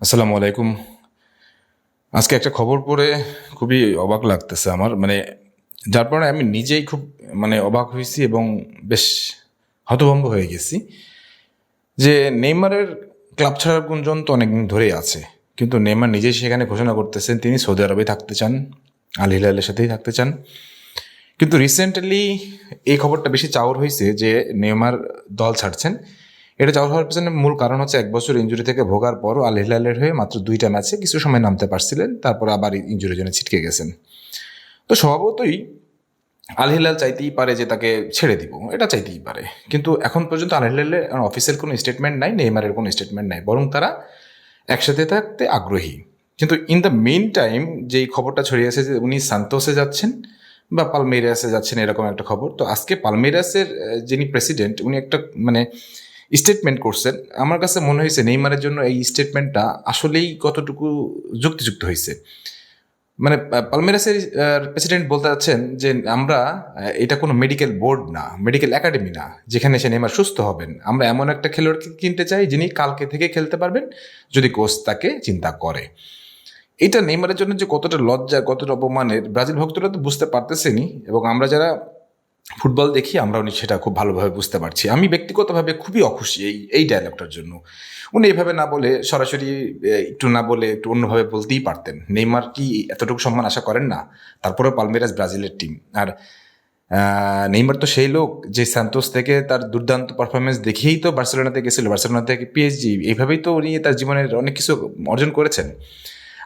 আসসালামু আলাইকুম। আজকে একটা খবর পড়ে খুবই অবাক লাগতেছে আমার। মানে যার পরে আমি নিজেই খুব মানে অবাক হয়েছি এবং বেশ হতভম্ব হয়ে গেছি যে নেইমারের ক্লাব ছাড়ার গুঞ্জন তো অনেকদিন ধরেই আছে। কিন্তু নেইমার নিজেই সেখানে ঘোষণা করতেছেন, তিনি সৌদি আরবে থাকতে চান, আল হিলালের সাথেই থাকতে চান। কিন্তু রিসেন্টলি এই খবরটা বেশি চাওয়ার হয়েছে যে নেইমার দল ছাড়ছেন। এটা চাওয়ার হওয়ার পিছনে মূল কারণ হচ্ছে এক বছর ইঞ্জুরি থেকে ভোগার পরও আল হিলালের হয়ে মাত্র দুইটা ম্যাচে কিছু সময় নামতে পারছিলেন তারপর আবার ইঞ্জুরির জন্য ছিটকে গেছেন। তো স্বভাবতই আল হিলাল চাইতেই পারে যে তাকে ছেড়ে দিব এটা চাইতেই পারে। কিন্তু এখন পর্যন্ত আল হিলালের অফিসের কোনো স্টেটমেন্ট নাই নেইমারের কোনো স্টেটমেন্ট নাই বরং তারা একসাথে থাকতে আগ্রহী। কিন্তু ইন দ্য মেন টাইম যেই খবরটা ছড়িয়েছে যে উনি সান্তোসে যাচ্ছেন বা পালমেরাসে যাচ্ছেন এরকম একটা খবর। তো আজকে পালমেরাসের আহ, যিনি প্রেসিডেন্ট উনি একটা মানে স্টেটমেন্ট করছেন। আমার কাছে মনে হয়েছে নেইমারের জন্য এই স্টেটমেন্টটা আসলেই কতটুকু যুক্তিযুক্ত হয়েছে। মানে পালমেরাসের প্রেসিডেন্ট বলতে চাচ্ছেন যে আমরা এটা কোনো মেডিকেল বোর্ড না মেডিকেল একাডেমি না, যেখানে সে নেইমার সুস্থ হবেন। আমরা এমন একটা খেলোয়াড়কে কিনতে চাই যিনি কালকে থেকে খেলতে পারবেন, যদি কোচ তাকে চিন্তা করে। এটা নেইমারের জন্য যে কতটা লজ্জা, কতটা অপমানের, ব্রাজিল ভক্তরা তো বুঝতে পারতেছেনি এবং আমরা যারা ফুটবল দেখি আমরা উনি সেটা খুব ভালোভাবে বুঝতে পারছি। আমি ব্যক্তিগতভাবে খুবই অখুশি এই এই ডায়লগটার জন্য। উনি এইভাবে না বলে সরাসরি একটু না বলে একটু অন্যভাবে বলতেই পারতেন। নেইমার কি এতটুকু সম্মান আশা করেন না? তারপরেও পালমেরাস ব্রাজিলের টিম আর নেইমার তো সেই লোক যে সান্তোস থেকে তার দুর্দান্ত পারফরমেন্স দেখেই তো বার্সেলোনাতে গেছিল। বার্সেলোনা থেকে পিএসজি এইভাবেই তো উনি তার জীবনের অনেক কিছু অর্জন করেছেন।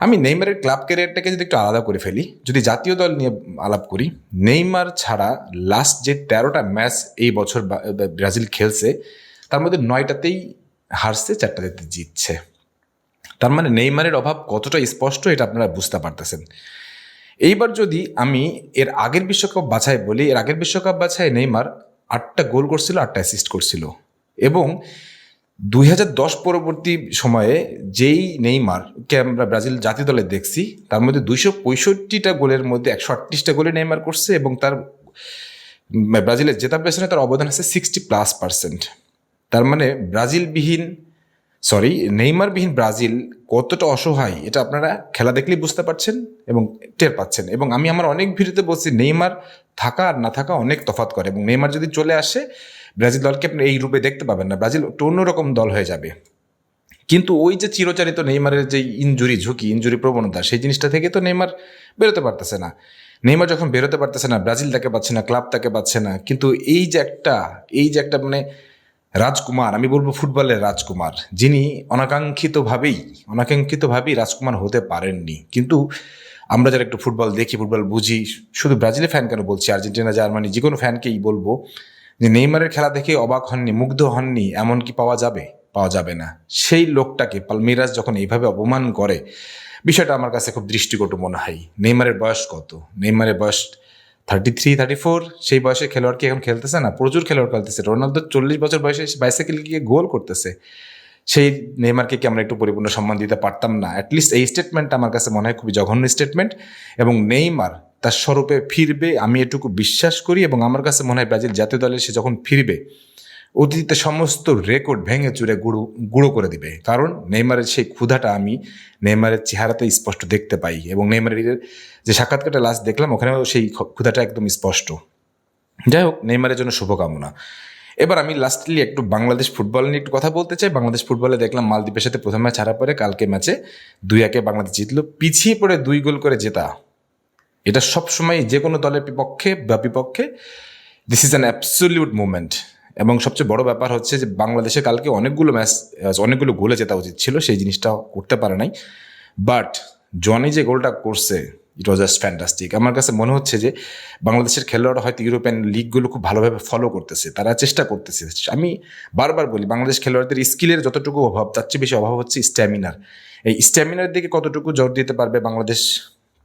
আমি নেইমারের ক্লাব ক্যারিয়ারটাকে যদি একটু আলাদা করে ফেলি, যদি জাতীয় দল নিয়ে আলাপ করি, নেইমার ছাড়া লাস্ট যে তেরোটা ম্যাচ এই বছর ব্রাজিল খেলছে, তার মধ্যে নয়টাতেই হারছে, চারটাতে জিতছে। তার মানে নেইমারের অভাব কতটা স্পষ্ট এটা আপনারা বুঝতে পারতেছেন। এইবার যদি আমি এর আগের বিশ্বকাপ বাছাই বলি, এর আগের বিশ্বকাপ বাছাই নেইমার আটটা গোল করছিল, আটটা অ্যাসিস্ট করছিল। এবং দুই হাজার দশ পরবর্তী সময়ে যেই নেইমারকে আমরা ব্রাজিল জাতীয় দলে দেখছি, তার মধ্যে দুইশো পঁয়ষট্টিটা গোলের মধ্যে একশো আটত্রিশটা গোলে নেইমার করছে এবং তার ব্রাজিলের জেতার পেছনে তার অবদান আছে সিক্সটি প্লাস পার্সেন্ট তার মানে ব্রাজিলবিহীন সরি নেইমারবিহীন ব্রাজিল কতটা অসহায়, এটা আপনারা খেলা দেখলেই বুঝতে পারছেন এবং টের পাচ্ছেন। এবং আমি আমার অনেক ভিডিওতে বলছি নেইমার থাকা আর না থাকা অনেক তফাৎ করে এবং নেইমার যদি চলে আসে, ব্রাজিল দলকে আপনি এই রূপে দেখতে পাবেন না। ব্রাজিল একটু অন্যরকম দল হয়ে যাবে। কিন্তু ওই যে চিরচারিত নেইমারের যে ইনজুরি ঝুঁকি ইঞ্জুরি প্রবণতা, সেই জিনিসটা থেকে তো নেইমার বেরোতে পারতেছে না। নেইমার যখন বেরোতে পারতেছে না, ব্রাজিল তাকে পাচ্ছে না, ক্লাব তাকে পাচ্ছে না, কিন্তু এই যে একটা, এই যে একটা মানে রাজকুমার, আমি বলব ফুটবলের রাজকুমার, যিনি অনাকাঙ্ক্ষিতভাবেই অনাকাঙ্ক্ষিতভাবেই রাজকুমার হতে পারেননি। কিন্তু আমরা যারা একটু ফুটবল দেখি, ফুটবল বুঝি, শুধু ব্রাজিলের ফ্যান কেন বলছি, আর্জেন্টিনা, জার্মানি, যে কোনো ফ্যানকেই বলব, যে নেইমারের খেলা দেখে অবাক হননি, মুগ্ধ হননি, এমন কি পাওয়া যাবে? পাওয়া যাবে না। সেই লোকটাকে পালমিরাজ যখন এইভাবে অপমান করে, বিষয়টা আমার কাছে খুব দৃষ্টিকটু মনে হয়। নেইমারের বয়স কত? নেইমারের বয়স থার্টি থ্রি থার্টি ফোর সেই বয়সে খেলোয়াড় কি এখন খেলতেছে না? প্রচুর খেলোয়াড় খেলতেছে। রোনালদো চল্লিশ বছর বয়সে বাইসাইকেল গিয়ে গোল করতেছে। সেই নেইমারকে কি আমরা একটু পরিপূর্ণ সম্মান দিতে পারতাম না? অ্যাটলিস্ট এই স্টেটমেন্টটা আমার কাছে মনে হয় খুবই জঘন্য স্টেটমেন্ট এবং নেইমার তার স্বরূপে ফিরবে, আমি এটুকু বিশ্বাস করি এবং আমার কাছে মনে হয় ব্রাজিল জাতীয় দলে সে যখন ফিরবে অতীতে সমস্ত রেকর্ড ভেঙে চুরে গুঁড়ো গুঁড়ো করে দিবে। কারণ নেইমারের সেই ক্ষুধাটা আমি নেইমারের চেহারাতে স্পষ্ট দেখতে পাই এবং নেইমারের যে সাক্ষাৎকারটা লাস্ট দেখলাম, ওখানেও সেই ক্ষুধাটা একদম স্পষ্ট। যাই হোক, নেইমারের জন্য শুভকামনা। এবার আমি লাস্টলি একটু বাংলাদেশ ফুটবল নিয়ে একটু কথা বলতে চাই। বাংলাদেশ ফুটবলে দেখলাম মালদ্বীপের সাথে প্রথম ম্যাচ হারা পরে কালকে ম্যাচে দুই একে বাংলাদেশ জিতলো। পিছিয়ে পড়ে দুই গোল করে জেতা। এটা সবসময় যে কোনো দলের বিপক্ষে বা বিপক্ষে this is an absolute movement এবং সবচেয়ে বড় ব্যাপার হচ্ছে যে বাংলাদেশে কালকে অনেকগুলো ম্যাচ অনেকগুলো গোলে জেতা উচিত ছিল, সেই জিনিসটা করতে পারে নাই। বাট জনি যে গোলটা করছে ইট ওয়াজ জাস্ট ফ্যান্টাস্টিক আমার কাছে মনে হচ্ছে যে বাংলাদেশের খেলোয়াড়রা হয়তো ইউরোপিয়ান লিগগুলো খুব ভালোভাবে ফলো করতেছে, তারা চেষ্টা করতেছে। আমি বারবার বলি, বাংলাদেশ খেলোয়াড়দের স্কিলের যতটুকু অভাব, তার চেয়ে বেশি অভাব হচ্ছে স্ট্যামিনার এই স্ট্যামিনার দিকে কতটুকু জোর দিতে পারবে বাংলাদেশ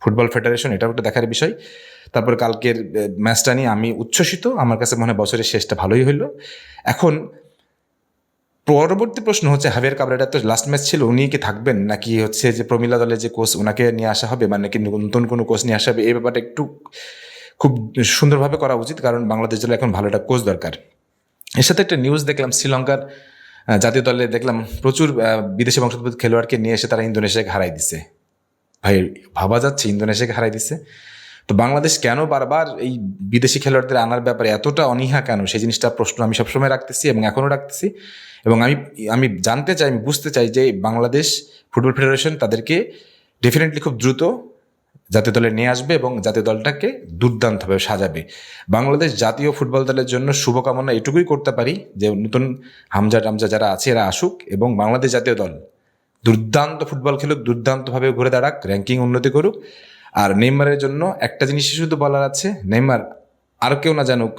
ফুটবল ফেডারেশন, এটাও একটা দেখার বিষয়। তারপর কালকের ম্যাচটা নিয়ে আমি উচ্ছ্বসিত। আমার কাছে মনে হয় বছরের শেষটা ভালোই হইল। এখন পরবর্তী প্রশ্ন হচ্ছে, হাবিয়ার কাবরেটা তো লাস্ট ম্যাচ ছিল, উনি কি থাকবেন? নাকি হচ্ছে যে প্রমিলা দলের যে কোচ ওনাকে নিয়ে আসা হবে? মানে কি নতুন কোনো কোচ নিয়ে আসা হবে? এই ব্যাপারটা একটু খুব সুন্দরভাবে করা উচিত, কারণ বাংলাদেশ দলে এখন ভালো একটা কোচ দরকার। এর সাথে একটা নিউজ দেখলাম, শ্রীলঙ্কার জাতীয় দলে দেখলাম, প্রচুর বিদেশি বংশোদ্ভূত খেলোয়াড়কে নিয়ে এসে তারা ইন্দোনেশিয়াকে হারাই দিছে। ভাই, ভাবা যাচ্ছে ইন্দোনেশিয়াকে হারাই দিছে। তো বাংলাদেশ কেন বারবার এই বিদেশি খেলোয়াড়দের আনার ব্যাপারে এতটা অনীহা কেন? সেই জিনিসটা প্রশ্ন আমি সবসময় রাখতেছি এবং এখনও রাখতেছি। এবং আমি আমি জানতে চাই, আমি বুঝতে চাই যে বাংলাদেশ ফুটবল ফেডারেশন তাদেরকে ডেফিনেটলি খুব দ্রুত জাতীয় দলে নিয়ে আসবে এবং জাতীয় দলটাকে দুর্দান্তভাবে সাজাবে। বাংলাদেশ জাতীয় ফুটবল দলের জন্য শুভকামনা এটুকুই করতে পারি যে নতুন হামজা টামজা যারা আছে এরা আসুক এবং বাংলাদেশ জাতীয় দল দুর্দান্ত ফুটবল খেলুক, দুর্দান্তভাবে ঘুরে দাঁড়াক র্যাঙ্কিং উন্নতি করুক। আর নেইমারের জন্য একটা জিনিসই শুধু বলার আছে, নেইমার আর কেউ না জানুক,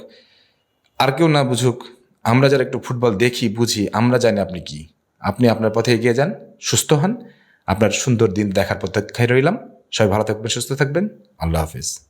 আর কেউ না বুঝুক, আমরা যারা একটু ফুটবল দেখি, বুঝি, আমরা জানি আপনি কি। আপনি আপনার পথে এগিয়ে যান, সুস্থ হন। আপনার সুন্দর দিন দেখার প্রত্যাখ্যায় রইলাম। সবাই ভালো থাকবেন, সুস্থ থাকবেন। আল্লাহ হাফিজ।